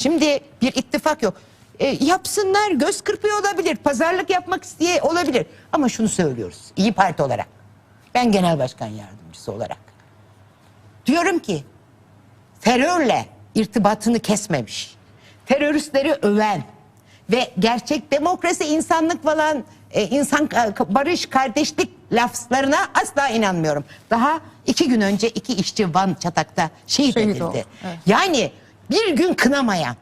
Şimdi bir ittifak yok. E, yapsınlar göz kırpıyor olabilir. Pazarlık yapmak isteye olabilir. Ama şunu söylüyoruz. İyi Parti olarak. Ben genel başkan yardımcısı olarak. Diyorum ki terörle irtibatını kesmemiş. Teröristleri öven ve gerçek demokrasi, insanlık falan, e, insan ka- barış, kardeşlik laflarına asla inanmıyorum. Daha iki gün önce iki işçi Van Çatak'ta şehit, Şehit edildi. oldu, evet. Yani bir gün kınamayan,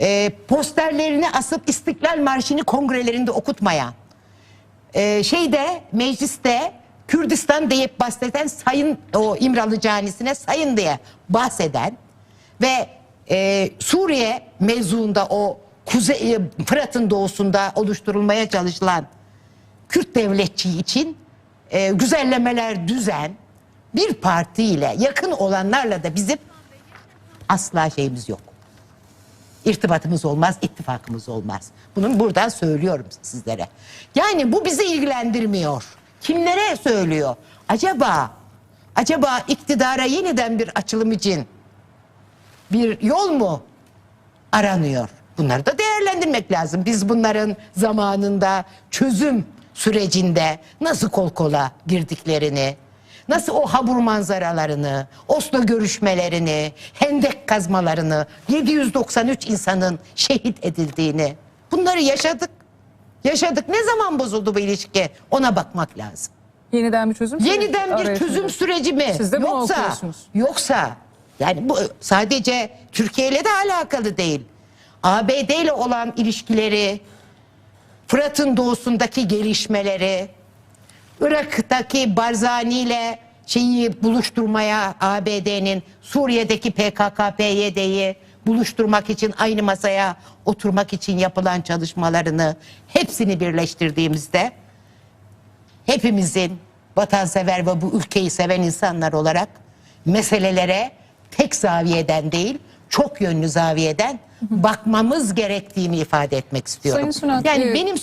e, posterlerini asıp İstiklal Marşı'nı kongrelerinde okutmayan, e, şeyde mecliste Kürdistan deyip bahseden sayın o İmralı canisine sayın diye bahseden ve e, Suriye mevzuunda o Kuzey e, Fırat'ın doğusunda oluşturulmaya çalışılan Kürt devletçiği için e, güzellemeler düzen bir partiyle yakın olanlarla da bizim asla şeyimiz yok. İrtibatımız olmaz, ittifakımız olmaz. Bunu buradan söylüyorum sizlere. Yani bu bizi ilgilendirmiyor. Kimlere söylüyor? Acaba, acaba iktidara yeniden bir açılım için bir yol mu aranıyor? Bunları da değerlendirmek lazım. Biz bunların zamanında çözüm sürecinde nasıl kol kola girdiklerini, nasıl o habur manzaralarını, Oslo görüşmelerini, hendek kazmalarını, 793 insanın şehit edildiğini bunları yaşadık. Yaşadık. Ne zaman bozuldu bu ilişki? Ona bakmak lazım. Yeniden bir çözüm süreci Yeniden bir arayışında. çözüm süreci mi? Siz de bunu yoksa, okuyorsunuz. yoksa yani bu sadece Türkiye ile de alakalı değil. ABD ile olan ilişkileri, Fırat'ın doğusundaki gelişmeleri, Irak'taki Barzani ile şeyi buluşturmaya ABD'nin Suriye'deki PKK-PYD'yi buluşturmak için aynı masaya oturmak için yapılan çalışmalarını hepsini birleştirdiğimizde hepimizin vatansever ve bu ülkeyi seven insanlar olarak meselelere tek zaviyeden değil çok yönlü zaviyeden bakmamız gerektiğini ifade etmek istiyorum. Sayın Sunat, yani e, benim